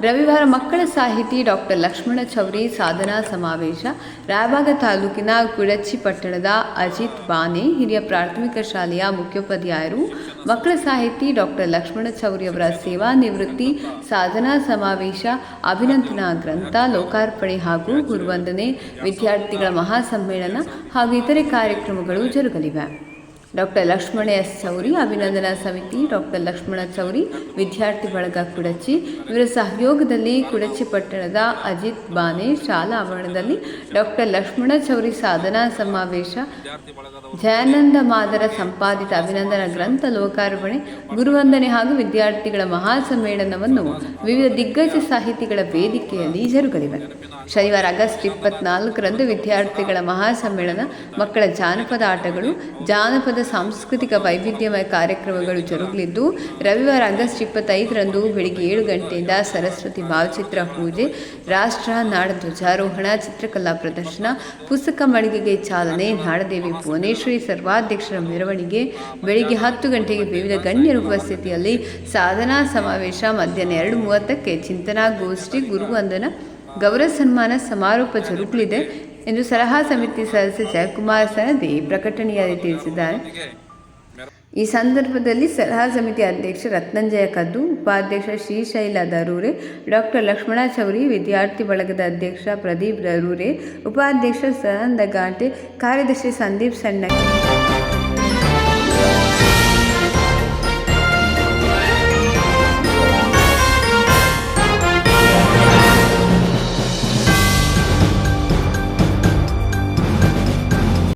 ರವಿವಾರ ಮಕ್ಕಳ ಸಾಹಿತಿ ಡಾಕ್ಟರ್ ಲಕ್ಷ್ಮಣ ಚೌರಿ ಸಾಧನಾ ಸಮಾವೇಶ, ರಾಯಬಾಗ ತಾಲೂಕಿನ ಕುಡಚಿ ಪಟ್ಟಣದ ಅಜಿತ್ ಬಾನೆ, ಹಿರಿಯ ಪ್ರಾಥಮಿಕ ಶಾಲೆಯ ಮುಖ್ಯೋಪಾಧ್ಯಾಯರು, ಮಕ್ಕಳ ಸಾಹಿತಿ ಡಾಕ್ಟರ್ ಲಕ್ಷ್ಮಣ ಚೌರಿ ಅವರ ಸೇವಾ ನಿವೃತ್ತಿ, ಸಾಧನಾ ಸಮಾವೇಶ, ಅಭಿನಂದನಾ ಗ್ರಂಥ, ಲೋಕಾರ್ಪಣೆ ಹಾಗೂ ಗುರುವಂದನೆ, ವಿದ್ಯಾರ್ಥಿಗಳ ಮಹಾಸಮ್ಮೇಳನ ಹಾಗೂ ಇತರೆ ಕಾರ್ಯಕ್ರಮಗಳು ಜರುಗಲಿವೆ. ಡಾಕ್ಟರ್ ಲಕ್ಷ್ಮಣ ಎಸ್ ಚೌರಿ, ಅಭಿನಂದನಾ ಸಮಿತಿ ಡಾಕ್ಟರ್ ಲಕ್ಷ್ಮಣ ಚೌರಿ, ವಿದ್ಯಾರ್ಥಿ ಬಳಗ ಕುಡಚಿ. ಇವರ ಸಹಯೋಗದಲ್ಲಿ ಕುಡಚಿ ಪಟ್ಟಣದ ಅಜಿತ್ ಬಾನೆ ಶಾಲಾ ಆವರಣದಲ್ಲಿ ಡಾಕ್ಟರ್ ಲಕ್ಷ್ಮಣ ಚೌರಿ ಸಾಧನಾ ಸಮಾವೇಶ. ಜಯಾನಂದ ಮಾದರ ಸಂಪಾದಿತ ಅಭಿನಂದನಾ ಗ್ರಂಥ ಲೋಕಾರ್ಪಣೆ, ಗುರುವಂದನೆ ಹಾಗೂ ವಿದ್ಯಾರ್ಥಿಗಳ ಮಹಾಸಮ್ಮೇಳನವನ್ನು ವಿವಿಧ ದಿಗ್ಗಜ ಸಾಹಿತಿಗಳ ವೇದಿಕೆಯಲ್ಲಿ ಜರುಗಲಿವೆ. ಶನಿವಾರ ಆಗಸ್ಟ್ ಇಪ್ಪತ್ನಾಲ್ಕರಂದು ವಿದ್ಯಾರ್ಥಿಗಳ ಮಹಾಸಮ್ಮೇಳನ, ಮಕ್ಕಳ ಜಾನಪದ ಆಟಗಳು, ಜಾನಪದ ಸಾಂಸ್ಕೃತಿಕ ವೈವಿಧ್ಯಮಯ ಕಾರ್ಯಕ್ರಮಗಳು ಜರುಗಲಿದ್ದು, ರವಿವಾರ ಆಗಸ್ಟ್ ಇಪ್ಪತ್ತೈದರಂದು ಬೆಳಿಗ್ಗೆ ಏಳು ಗಂಟೆಯಿಂದ ಸರಸ್ವತಿ ಭಾವಚಿತ್ರ ಪೂಜೆ, ರಾಷ್ಟ್ರ ನಾಡ ಧ್ವಜಾರೋಹಣ, ಚಿತ್ರಕಲಾ ಪ್ರದರ್ಶನ, ಪುಸ್ತಕ ಮಳಿಗೆಗೆ ಚಾಲನೆ, ನಾಡದೇವಿ ಭುವನೇಶ್ವರಿ ಸರ್ವಾಧ್ಯಕ್ಷರ ಮೆರವಣಿಗೆ, ಬೆಳಿಗ್ಗೆ ಹತ್ತು ಗಂಟೆಗೆ ವಿವಿಧ ಗಣ್ಯರ ಉಪಸ್ಥಿತಿಯಲ್ಲಿ ಸಾಧನಾ ಸಮಾವೇಶ, ಮಧ್ಯಾಹ್ನ ಎರಡು ಮೂವತ್ತಕ್ಕೆ ಚಿಂತನಾ ಗೋಷ್ಠಿ, ಗುರುವಂದನ, ಗೌರವ ಸನ್ಮಾನ ಸಮಾರೋಪ ಜರುಗಲಿದೆ. ಎಂದು ಸಲಹಾ ಸಮಿತಿ ಸದಸ್ಯ ಜಯಕುಮಾರ್ ಸನದಿ ಪ್ರಕಟಣೆಯಲ್ಲಿ ತಿಳಿಸಿದ್ದಾರೆ. ಈ ಸಂದರ್ಭದಲ್ಲಿ ಸಲಹಾ ಸಮಿತಿ ಅಧ್ಯಕ್ಷ ರತ್ನಂಜಯ ಕದ್ದು, ಉಪಾಧ್ಯಕ್ಷ ಶ್ರೀಶೈಲ ದರೂರೆ, ಡಾಕ್ಟರ್ ಲಕ್ಷ್ಮಣ ಚೌರಿ, ವಿದ್ಯಾರ್ಥಿ ಬಳಗದ ಅಧ್ಯಕ್ಷ ಪ್ರದೀಪ್ ದರೂರೆ, ಉಪಾಧ್ಯಕ್ಷ ಸನಂದ ಗಾಂಟೆ ಕಾರ್ಯದರ್ಶಿ ಸಂದೀಪ್ ಸಣ್ಣ